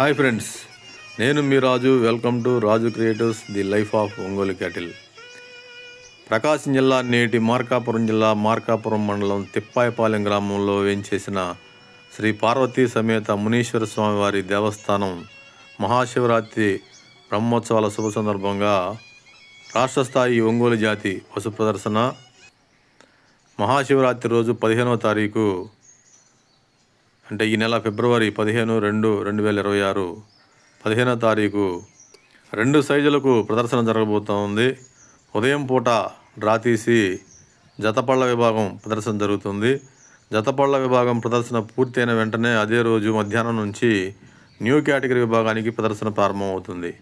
Hi friends నేను మీ Raju. Welcome to Raju creatives the life of Ongole cattle. Prakasam జిల్లా నేటి మార్కాపురం జిల్లా మార్కాపురం మండలం తిప్పాయపాలెం గ్రామంలో వేంచేసిన శ్రీ పార్వతీ సమేత మునీశ్వర స్వామివారి దేవస్థానం మహాశివరాత్రి బ్రహ్మోత్సవాల శుభ సందర్భంగా రాష్ట్ర స్థాయి ఒంగోలు జాతి పశు ప్రదర్శన. మహాశివరాత్రి రోజు పదిహేనవ తారీఖు అంటే ఈ నెల ఫిబ్రవరి పదిహేను రెండు రెండు వేల ఇరవై ఆరు పదిహేనో తారీఖు రెండు సైజులకు ప్రదర్శన జరగబోతోంది. ఉదయం పూట డ్రా తీసి జతపళ్ళ విభాగం ప్రదర్శన జరుగుతుంది. జతపళ్ళ విభాగం ప్రదర్శన పూర్తయిన వెంటనే అదే రోజు మధ్యాహ్నం నుంచి న్యూ కేటగిరీ విభాగానికి ప్రదర్శన ప్రారంభమవుతుంది.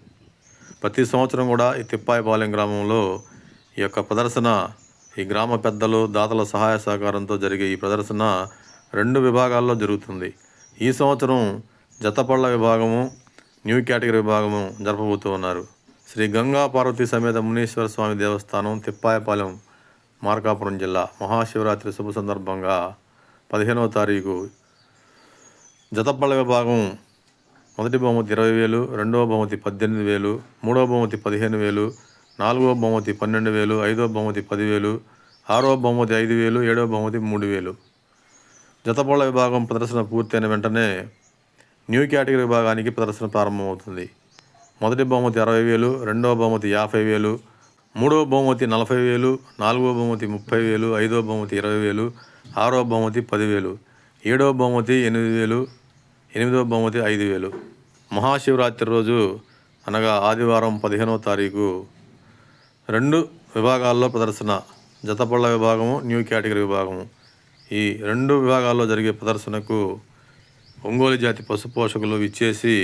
ప్రతి సంవత్సరం కూడా ఈ తిప్పాయిపాలెం గ్రామంలో ఈ యొక్క ప్రదర్శన ఈ గ్రామ పెద్దలు దాతల సహాయ సహకారంతో జరిగే ఈ ప్రదర్శన రెండు విభాగాల్లో జరుగుతుంది. ఈ సంవత్సరం జతపళ్ళ విభాగము న్యూ కేటగిరీ విభాగము జరపబోతూ ఉన్నారు. శ్రీ గంగా పార్వతీ సమేత మునీశ్వర స్వామి దేవస్థానం తిప్పాయపాలెం మార్కాపురం జిల్లా. మహాశివరాత్రి శుభ సందర్భంగా పదిహేనవ తారీఖు జతపళ్ళ విభాగం మొదటి బహుమతి ఇరవై వేలు రెండవ బహుమతి పద్దెనిమిది వేలు మూడవ బహుమతి పదిహేను వేలు నాలుగవ బహుమతి పన్నెండు వేలు ఐదవ బహుమతి పదివేలు ఆరవ బహుమతి ఐదు వేలు ఏడవ బహుమతి మూడు వేలు. జతపళ్ళ విభాగం ప్రదర్శన పూర్తయిన వెంటనే న్యూ కేటగిరీ విభాగానికి ప్రదర్శన ప్రారంభమవుతుంది. మొదటి బహుమతి అరవై వేలు రెండవ బహుమతి యాభై వేలు మూడవ బహుమతి నలభై వేలు నాలుగవ బహుమతి ముప్పై వేలు ఐదవ బహుమతి ఇరవై వేలు ఆరవ బహుమతి పదివేలు ఏడవ బహుమతి ఎనిమిది వేలు ఎనిమిదవ బహుమతి ఐదు వేలు. మహాశివరాత్రి రోజు అనగా ఆదివారం పదిహేనవ తారీఖు రెండు విభాగాల్లో ప్రదర్శన. జతపళ్ళ విభాగము న్యూ కేటగిరీ విభాగము. ఈ రెండు విభాగాల్లో జరిగే ప్రదర్శనకు ఒంగోలు జాతి పశు పోషకులు ఇచ్చేసి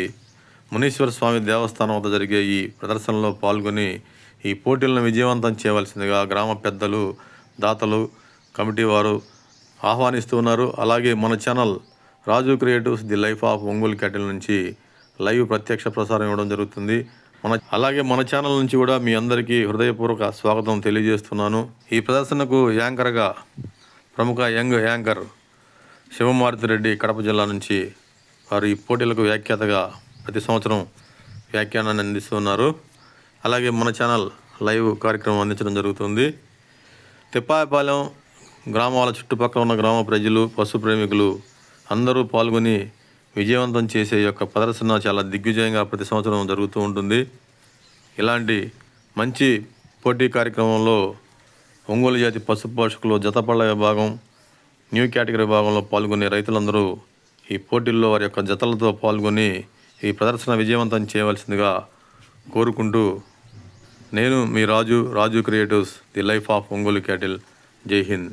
మునీశ్వర స్వామి దేవస్థానం వద్ద జరిగే ఈ ప్రదర్శనలో పాల్గొని ఈ పోటీలను విజయవంతం చేయవలసిందిగా గ్రామ పెద్దలు దాతలు కమిటీ వారు ఆహ్వానిస్తూ ఉన్నారు. అలాగే మన channel Raju creatives the life of Ongole cattle నుంచి లైవ్ ప్రత్యక్ష ప్రసారం ఇవ్వడం జరుగుతుంది. మన అలాగే మన ఛానల్ నుంచి కూడా మీ అందరికీ హృదయపూర్వక స్వాగతం తెలియజేస్తున్నాను. ఈ ప్రదర్శనకు యాంకర్గా ప్రముఖ యంగ్ యాంకర్ శివమారుతి రెడ్డి కడప జిల్లా నుంచి వారు ఈ పోటీలకు వ్యాఖ్యాతగా ప్రతి సంవత్సరం వ్యాఖ్యానాన్ని అందిస్తున్నారు అలాగే మన ఛానల్ లైవ్ కార్యక్రమం అందించడం జరుగుతుంది. తిప్పాయపాలెం గ్రామాల చుట్టుపక్కల ఉన్న గ్రామ ప్రజలు పశు ప్రేమికులు అందరూ పాల్గొని విజయవంతం చేసే యొక్క ప్రదర్శన చాలా దిగ్విజయంగా ప్రతి సంవత్సరం జరుగుతూ ఉంటుంది. ఇలాంటి మంచి పోటీ కార్యక్రమంలో ఒంగోలు జాతి పశు పోషకులు జతపళ్ళ విభాగం న్యూ కేటగిరీ విభాగంలో పాల్గొనే రైతులందరూ ఈ పోటీల్లో వారి యొక్క జతలతో పాల్గొని ఈ ప్రదర్శన విజయవంతం చేయవలసిందిగా కోరుకుంటూ నేను మీ Raju Raju creatives the life of Ongole cattle. Jai Hind.